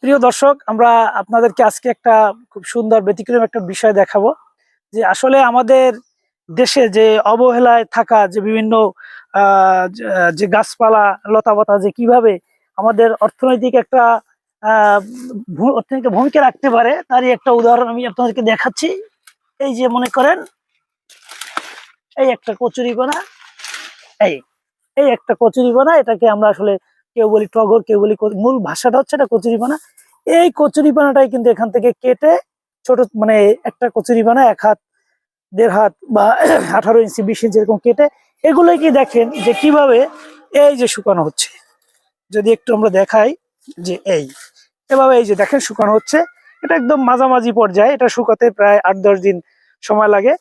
প্রিয় দর্শক, আমরা আপনাদেরকে আজকে একটা খুব সুন্দর ব্যতিক্রম একটা বিষয় দেখাবো যে আসলে আমাদের দেশে যে অবহেলায় থাকা যে বিভিন্ন যে- গাছপালা, লতাপাতা, যে কীভাবে আমাদের অর্থনৈতিক একটা অর্থনৈতিক ভূমিকা রাখতে পারে, তারই একটা উদাহরণ আমি আপনাদেরকে দেখাচ্ছি। এই যে মনে করেন, এই একটা কচুরিপানা, এই এই একটা কচুরিপানা, এটাকে আমরা আসলে কেউ বলি টগর, কেউ বলি মূল ভাষাটা হচ্ছে এটা কচুরিপানা। এই কচুরিপানাটাই কিন্তু এখান থেকে কেটে ছোট মানে একটা কচুরিপানা, এক হাত, দেড় হাত বা আঠারো ইঞ্চি, বিশ ইঞ্চি এরকম কেটে এগুলোই কি দেখেন যে কীভাবে এই যে শুকানো হচ্ছে। যদি একটু আমরা দেখাই যে এই, এভাবে এই যে দেখেন শুকানো হচ্ছে। এটা একদম মাঝামাঝি পর্যায়ে, এটা শুকাতে প্রায় আট, দশ দিন সময় লাগে।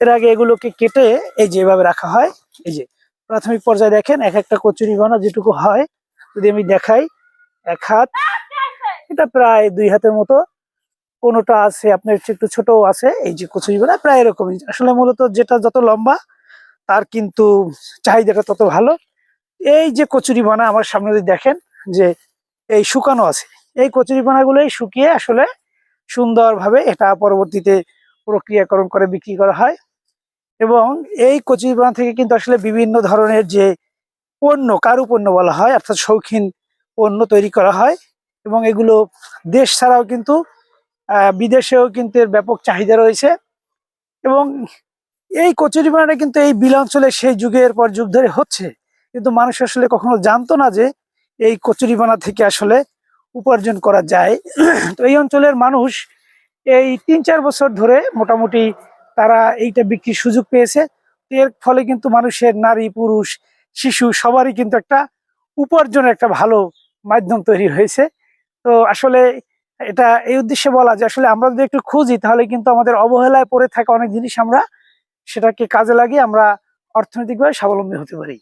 এর আগে এগুলোকে কেটে এই যে এভাবে রাখা হয়, এই যে প্রাথমিক পর্যায়ে দেখেন এক একটা কচুরি বানা যেটুকু হয় যদি আমি দেখাই, এক হাত, এটা প্রায় দুই হাতের মতো। কোনোটা আছে, আপনার একটু ছোট আছে, এই যে কচুরি বানা প্রায় এরকমই। আসলে মূলত যেটা যত লম্বা, তার কিন্তু চাহিদাটা তত ভালো। এই যে কচুরি বানা, আমার সামনে যদি দেখেন যে এই শুকানো আছে। এই কচুরি বানাগুলোই শুকিয়ে আসলে সুন্দরভাবে এটা পরবর্তীতে প্রক্রিয়াকরণ করে বিক্রি করা হয়। এবং এই কচুরিপানা থেকে কিন্তু আসলে বিভিন্ন ধরনের যে পণ্য, কারু পণ্য বলা হয়? অর্থাৎ শৌখিন পণ্য তৈরি করা হয় এবং এগুলো দেশ ছাড়াও কিন্তু বিদেশেও কিন্তু এর ব্যাপক চাহিদা রয়েছে এবং এই কচুরিপানাটা কিন্তু এই বিল অঞ্চলে সেই যুগের পর যুগ ধরে হচ্ছে। কিন্তু মানুষ আসলে কখনো জানতো না যে এই কচুরিপানা থেকে আসলে উপার্জন করা যায়। তো এই অঞ্চলের মানুষ এই তিন চার বছর ধরে মোটামুটি তারা এইটা বিক্রির সুযোগ পেয়েছে। এর ফলে কিন্তু মানুষের নারী, পুরুষ শিশু সবারই কিন্তু একটা উপার্জনের একটা ভালো মাধ্যম তৈরি হয়েছে। তো আসলে এটা এই উদ্দেশ্যে বলা যে আসলে আমরা যদি একটু খুঁজি তাহলে কিন্তু আমাদের অবহেলায় পড়ে থাকা অনেক জিনিস আমরা সেটাকে কাজে লাগিয়ে আমরা অর্থনৈতিকভাবে স্বাবলম্বী হতে পারি।